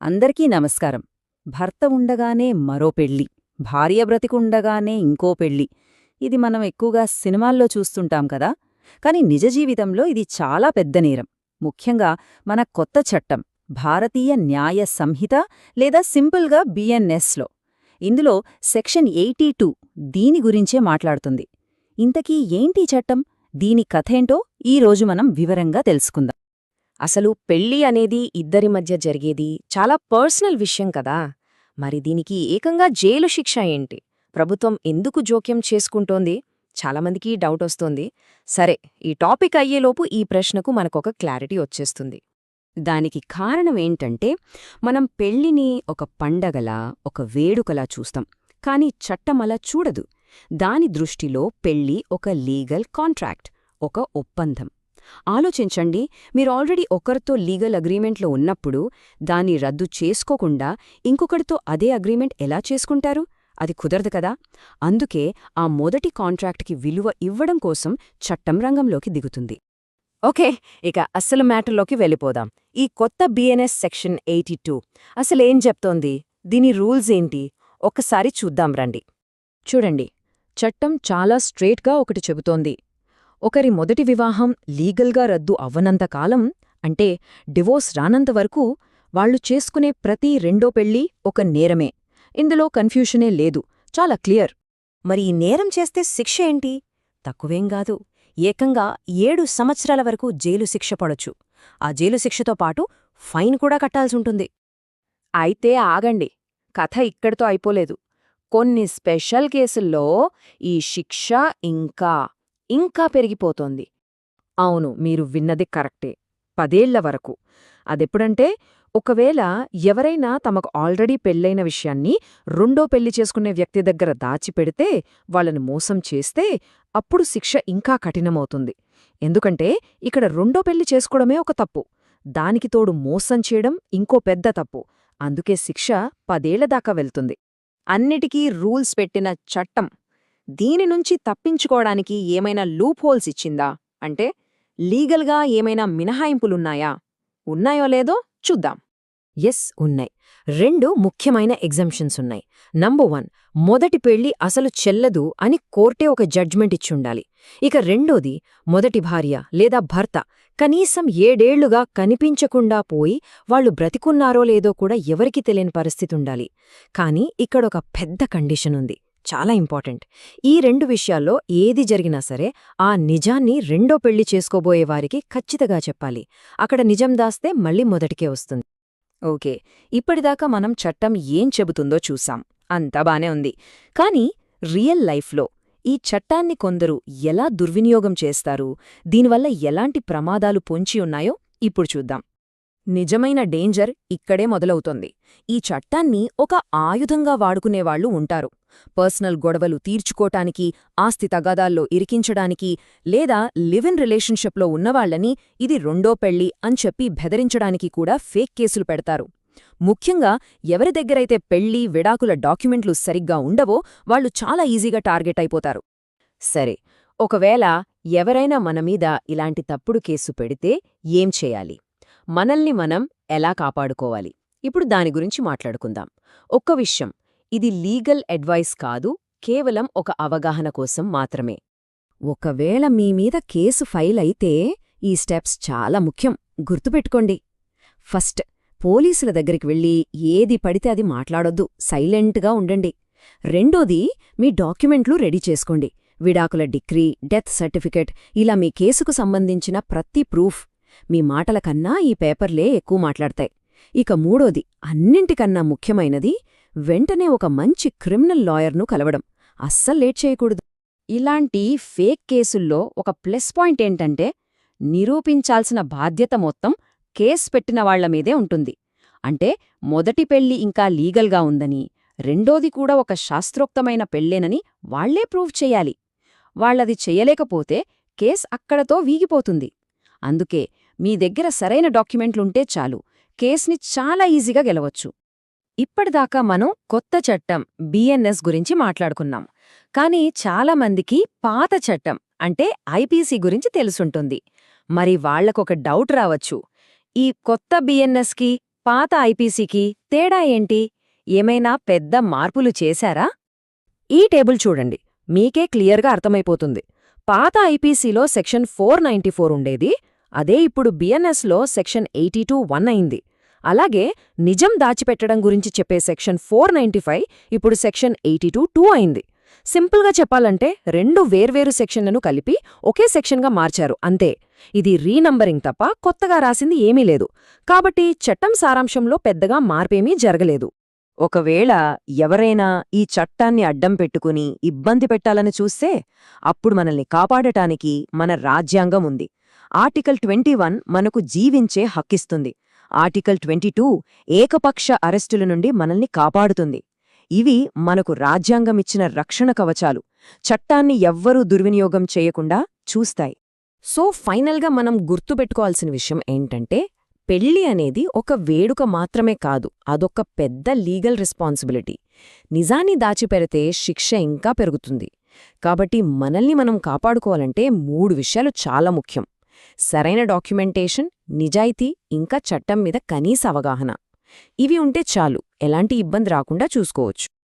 అందరికీ నమస్కారం. భర్త ఉండగానే మరో పెళ్ళి భార్య బ్రతికుండగానే ఇంకో పెళ్ళి. ఇది మనం ఎక్కువగా సినిమాల్లో చూస్తుంటాం కదా? కాని నిజ జీవితంలో ఇది చాలా పెద్ద నేరం. ముఖ్యంగా మన కొత్త చట్టం భారతీయ న్యాయ సంహిత లేదా సింపుల్గా బిఎన్ఎస్లో ఇందులో సెక్షన్ ఎయిటీ టూ దీని గురించే మాట్లాడుతుంది. ఇంతకీ ఏంటి చట్టం? దీని కథేంటో ఈరోజు మనం వివరంగా తెలుసుకుందాం. అసలు పెళ్ళి అనేది ఇద్దరి మధ్య జరిగేది చాలా పర్సనల్ విషయం కదా. మరి దీనికి ఏకంగా జైలు శిక్ష ఏంటి? ప్రభుత్వం ఎందుకు జోక్యం చేసుకుంటోంది? చాలామందికి డౌట్ వస్తోంది. సరే ఈ టాపిక్ అయ్యేలోపు ఈ ప్రశ్నకు మనకొక క్లారిటీ వచ్చేస్తుంది. దానికి కారణమేంటంటే మనం పెళ్ళిని ఒక పండగలా ఒక వేడుకలా చూస్తాం. కాని చట్టమలా చూడదు. దాని దృష్టిలో పెళ్ళి ఒక లీగల్ కాంట్రాక్ట్ ఒక ఒప్పందం. ఆలోచించండి మీరు ఆల్రెడీ ఒకరితో లీగల్ అగ్రీమెంట్లో ఉన్నప్పుడు దాన్ని రద్దు చేసుకోకుండా ఇంకొకరితో అదే అగ్రీమెంట్ ఎలా చేసుకుంటారు? అది కుదరదు కదా? అందుకే ఆ మొదటి కాంట్రాక్ట్కి విలువ ఇవ్వడం కోసం చట్టం రంగంలోకి దిగుతుంది. ఓకే ఇక అస్సలు మ్యాటర్లోకి వెళ్ళిపోదాం. ఈ కొత్త బిఎన్ఎస్ సెక్షన్ ఎయిటీ టూ అసలేం చెప్తోంది? దీని రూల్స్ ఏంటి? ఒక్కసారి చూద్దాం రండి. చూడండి చట్టం చాలా స్ట్రేట్గా ఒకటి చెబుతోంది. ఒకరి మొదటి వివాహం లీగల్గా రద్దు అవ్వనంతకాలం అంటే డివోర్స్ రానంత వరకు వాళ్ళు చేసుకునే ప్రతి రెండో పెళ్ళి ఒక నేరమే. ఇందులో కన్ఫ్యూషనే లేదు. చాలా క్లియర్. మరి ఈ నేరం చేస్తే శిక్ష ఏంటి? తక్కువేం కాదు. ఏకంగా ఏడు సంవత్సరాల వరకు జైలు శిక్ష పడొచ్చు. ఆ జైలు శిక్షతో పాటు ఫైన్ కూడా కట్టాల్సుంటుంది అయితే ఆగండి. కథ ఇక్కడితో అయిపోలేదు. కొన్ని స్పెషల్ కేసుల్లో ఈ శిక్ష ఇంకా ఇంకా పెరిగిపోతోంది. అవును మీరు విన్నది కరెక్టే. పదేళ్ళ వరకు. అదెప్పుడంటే ఒకవేళ ఎవరైనా తమకు ఆల్రెడీ పెళ్ళైన విషయాన్ని రెండో పెళ్ళి చేసుకునే వ్యక్తి దగ్గర దాచిపెడితే వాళ్ళని మోసం చేస్తే అప్పుడు శిక్ష ఇంకా కఠినమవుతుంది. ఎందుకంటే ఇక్కడ రెండో పెళ్ళి చేసుకోవడమే ఒక తప్పు. దానికి తోడు మోసం చేయడం ఇంకో పెద్ద తప్పు. అందుకే శిక్ష పదేళ్ళ దాకా వెళ్తుంది. అన్నిటికీ రూల్స్ పెట్టిన చట్టం. దీని నుంచి తప్పించుకోవడానికి ఏమైనా లూప్ హోల్స్ ఇచ్చిందా? అంటే లీగల్గా ఏమైనా మినహాయింపులున్నాయా? ఉన్నాయో లేదో చూద్దాం. ఎస్ ఉన్నాయి. రెండు ముఖ్యమైన ఎగ్జంప్షన్స్ ఉన్నాయి. నంబర్ వన్ మొదటి పెళ్ళి అసలు చెల్లదు అని కోర్టే ఒక జడ్జ్మెంట్ ఇచ్చుండాలి. ఇక రెండోది మొదటి భార్య లేదా భర్త కనీసం ఏడేళ్ళుగా కనిపించకుండా పోయి వాళ్ళు బ్రతికున్నారో లేదో కూడా ఎవరికీ తెలియని పరిస్థితుండాలి. కానీ ఇక్కడొక పెద్ద కండిషన్ ఉంది. చాలా ఇంపార్టెంట్. ఈ రెండు విషయాల్లో ఏది జరిగినా సరే ఆ నిజాన్ని రెండో పెళ్ళి చేసుకోబోయే వారికి ఖచ్చితంగా చెప్పాలి. అక్కడ నిజం దాస్తే మళ్ళీ మొదటికే వస్తుంది. ఓకే ఇప్పటిదాకా మనం చట్టం ఏం చెబుతుందో చూసాం. అంతా బానే ఉంది. కానీ రియల్ లైఫ్లో ఈ చట్టాన్ని కొందరు ఎలా దుర్వినియోగం చేస్తారు? దీనివల్ల ఎలాంటి ప్రమాదాలు పొంచి ఉన్నాయో ఇప్పుడు చూద్దాం. నిజమైన డేంజర్ ఇక్కడే మొదలవుతోంది. ఈ చట్టాన్ని ఒక ఆయుధంగా వాడుకునేవాళ్ళు ఉంటారు. పర్సనల్ గొడవలు తీర్చుకోటానికి ఆస్తి తగాదాల్లో ఇరికించడానికి లేదా లివ్ ఇన్ రిలేషన్షిప్లో ఉన్నవాళ్ళని ఇది రెండో పెళ్ళి అని చెప్పి బెదిరించడానికి కూడా ఫేక్ కేసులు పెడతారు. ముఖ్యంగా ఎవరి దగ్గరైతే పెళ్ళి విడాకుల డాక్యుమెంట్లు సరిగ్గా ఉండవో వాళ్ళు చాలా ఈజీగా టార్గెట్ అయిపోతారు. సరే ఒకవేళ ఎవరైనా మనమీద ఇలాంటి తప్పుడు కేసు పెడితే ఏం చేయాలి? మనల్ని మనం ఎలా కాపాడుకోవాలి? ఇప్పుడు దాని గురించి మాట్లాడుకుందాం. ఒక్క విషయం ఇది లీగల్ అడ్వైస్ కాదు కేవలం ఒక అవగాహన కోసం మాత్రమే. ఒకవేళ మీమీద కేసు ఫైల్ అయితే ఈ స్టెప్స్ చాలా ముఖ్యం గుర్తుపెట్టుకోండి. ఫస్ట్ పోలీసుల దగ్గరికి వెళ్ళి ఏది పడితే అది మాట్లాడొద్దు సైలెంట్గా ఉండండి. రెండోది మీ డాక్యుమెంట్లు రెడీ చేసుకోండి. విడాకుల డిగ్రీ డెత్ సర్టిఫికెట్ ఇలా మీ కేసుకు సంబంధించిన ప్రతి ప్రూఫ్ మీ మాటల కన్నా ఈ పేపర్లే ఎక్కువ మాట్లాడతాయి. ఇక మూడోది అన్నింటికన్నా ముఖ్యమైనది వెంటనే ఒక మంచి క్రిమినల్ లాయర్ను కలవడం. అస్సలు లేట్ చేయకూడదు. ఇలాంటి ఫేక్ కేసుల్లో ఒక ప్లస్ పాయింట్ ఏంటంటే నిరూపించాల్సిన బాధ్యత మొత్తం కేస్ పెట్టిన వాళ్ళమీదే ఉంటుంది. అంటే మొదటి పెళ్ళి ఇంకా లీగల్గా ఉందని రెండోది కూడా ఒక శాస్త్రోక్తమైన పెళ్ళేనని వాళ్ళే ప్రూవ్ చేయాలి. వాళ్ళది చేయలేకపోతే కేస్ అక్కడతో వీగిపోతుంది. అందుకే మీ దగ్గర సరైన డాక్యుమెంట్లుంటే చాలు. కేస్ని చాలా ఈజీగా గెలవచ్చు. ఇప్పటిదాకా మనం కొత్త చట్టం బిఎన్ఎస్ గురించి మాట్లాడుకున్నాం. కానీ చాలామందికి పాత చట్టం అంటే ఐపీసీ గురించి తెలుసుంటుంది. మరి వాళ్ళకొక డౌట్ రావచ్చు. ఈ కొత్త బిఎన్ఎస్కి పాత ఐపీసీకి తేడా ఏంటి? ఏమైనా పెద్ద మార్పులు చేశారా? ఈ టేబుల్ చూడండి. మీకే క్లియర్గా అర్థమైపోతుంది. పాత ఐపీసీలో సెక్షన్ ఫోర్ నైంటీ ఫోర్ ఉండేది. అదే ఇప్పుడు బిఎన్ఎస్లో సెక్షన్ ఎయిటీ టూ వన్ అయింది. అలాగే నిజం దాచిపెట్టడం గురించి చెప్పే సెక్షన్ ఫోర్ నైంటీ ఫైవ్ ఇప్పుడు సెక్షన్ ఎయిటీ టూ టూ అయింది. సింపుల్గా చెప్పాలంటే రెండు వేర్వేరు సెక్షన్లను కలిపి ఒకే సెక్షన్గా మార్చారు అంతే. ఇది రీనంబరింగ్ తప్ప కొత్తగా రాసింది ఏమీ లేదు. కాబట్టి చట్టం సారాంశంలో పెద్దగా మార్పేమీ జరగలేదు. ఒకవేళ ఎవరైనా ఈ చట్టాన్ని అడ్డం పెట్టుకుని ఇబ్బంది పెట్టాలని చూస్తే అప్పుడు మనల్ని కాపాడటానికి మన రాజ్యాంగం ఉంది. ఆర్టికల్ ట్వంటీ మనకు జీవించే హక్కిస్తుంది. ఆర్టికల్ ట్వంటీ ఏకపక్ష అరెస్టుల నుండి మనల్ని కాపాడుతుంది. ఇవి మనకు రాజ్యాంగమిచ్చిన రక్షణ కవచాలు. చట్టాన్ని ఎవ్వరూ దుర్వినియోగం చేయకుండా చూస్తాయి. సో ఫైనల్గా మనం గుర్తుపెట్టుకోవాల్సిన విషయం ఏంటంటే పెళ్ళి అనేది ఒక వేడుక మాత్రమే కాదు అదొక పెద్ద లీగల్ రెస్పాన్సిబిలిటీ. నిజాన్ని దాచిపెడితే శిక్ష ఇంకా పెరుగుతుంది. కాబట్టి మనల్ని మనం కాపాడుకోవాలంటే మూడు విషయాలు చాలా ముఖ్యం. సరైన డాక్యుమెంటేషన్ నిజాయితీ ఇంకా చట్టం మీద కనీస అవగాహన. ఇవి ఉంటే చాలు ఎలాంటి ఇబ్బంది రాకుండా చూసుకోవచ్చు.